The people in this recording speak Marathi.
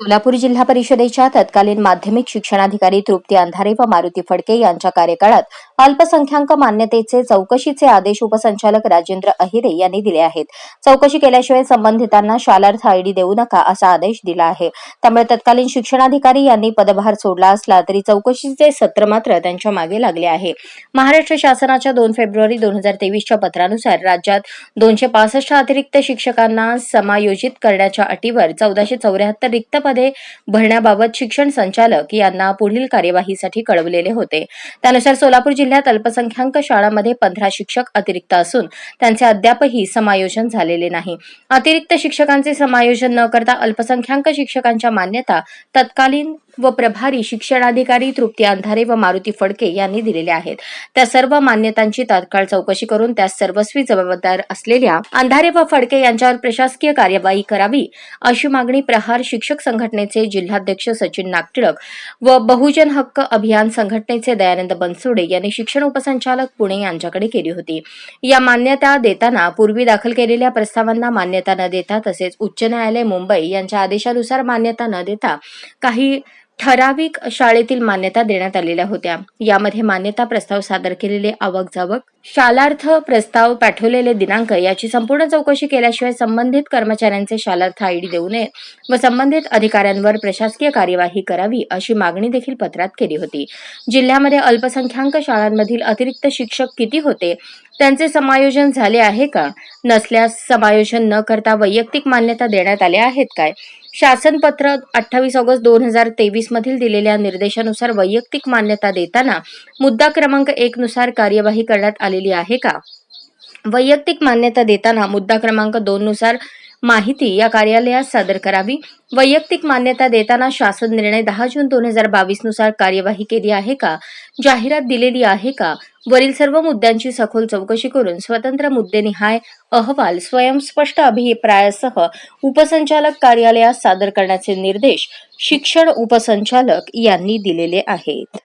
सोलापूर जिल्हा परिषदेच्या तत्कालीन माध्यमिक शिक्षणाधिकारी तृप्ती अंधारे व मारुती फडके यांच्या कार्यकाळात अल्पसंख्याक मान्यतेचे चौकशीचे आदेश उपसंचालक राजेंद्र अहिरे यांनी दिले आहेत. चौकशी केल्याशिवाय संबंधितांना शालार्थ आयडी देऊ नका असा आदेश दिला आहे. त्यामुळे तत्कालीन शिक्षणाधिकारी यांनी पदभार सोडला असला तरी चौकशीचे सत्र मात्र त्यांच्या मागे लागले आहे. महाराष्ट्र शासनाच्या दोन फेब्रुवारी दोन हजार तेवीसच्या पत्रानुसार राज्यात दोनशे पासष्ट अतिरिक्त शिक्षकांना समायोजित करण्याच्या अटीवर चौदाशे चौऱ्याहत्तर रिक्त पदे भरण्याबाबत शिक्षण संचालक यांना पुढील कार्यवाहीसाठी कळवलेले होते. त्यानुसार सोलापूर जिल्ह्यात अल्पसंख्याक शाळांमध्ये पंधरा शिक्षक अतिरिक्त असून त्यांचे अद्यापही समायोजन झालेले नाही. अतिरिक्त शिक्षकांचे समायोजन न करता अल्पसंख्याक शिक्षकांच्या मान्यता तत्कालीन व प्रभारी शिक्षणाधिकारी तृप्ती अंधारे व मारुती फडके यांनी दिलेल्या आहेत. त्या सर्व मान्यतांची तात्काळ चौकशी करून त्यास सर्वस्वी जबाबदार असलेल्या अंधारे व फडके यांच्यावर प्रशासकीय कार्यवाही करावी अशी मागणी प्रहार शिक्षक संघटनेचे जिल्हाध्यक्ष सचिन नागटिळक व बहुजन हक्क अभियान संघटनेचे दयानंद बनसोडे यांनी शिक्षण उपसंचालक पुणे यांच्याकडे केली होती. या मान्यता देताना पूर्वी दाखल केलेल्या प्रस्तावांना मान्यता न देता तसेच उच्च न्यायालय मुंबई यांच्या आदेशानुसार मान्यता न देता काही ठराविक शाळेतील मान्यता देण्यात आलेल्या होत्या. यामध्ये मान्यता प्रस्ताव सादर केलेले आवक जावक शालार्थ प्रस्ताव पाठवलेले दिनांक याची संपूर्ण चौकशी केल्याशिवाय संबंधित कर्मचाऱ्यांचे शालार्थ आयडी देऊ नये व संबंधित अधिकाऱ्यांवर प्रशासकीय कार्यवाही करावी अशी मागणी देखील पत्रात केली होती. जिल्ह्यामध्ये अल्पसंख्याक शाळांमधील अतिरिक्त शिक्षक किती होते? त्यांचे समायोजन झाले आहे का? नसल्यास समायोजन न करता वैयक्तिक मान्यता देण्यात आल्या आहेत काय? शासनपत्र अठ्ठावीस ऑगस्ट दोन हजार तेवीस मधील दिलेल्या निर्देशानुसार वैयक्तिक मान्यता देताना मुद्दा क्रमांक एक नुसार कार्यवाही करण्यात आलेली आहे का? वैयक्तिक मान्यता देताना मुद्दा क्रमांक दोन नुसार माहिती या कार्यालयात सादर करावी. वैयक्तिक मान्यता देताना शासन निर्णय दहा जून दोन हजार बावीसनुसार कार्यवाही केली आहे का? जाहिरात दिलेली आहे का? वरील सर्व मुद्द्यांची सखोल चौकशी करून स्वतंत्र मुद्देनिहाय अहवाल स्वयंस्पष्ट अभिप्रायासह उपसंचालक कार्यालयात सादर करण्याचे निर्देश शिक्षण उपसंचालक यांनी दिलेले आहेत.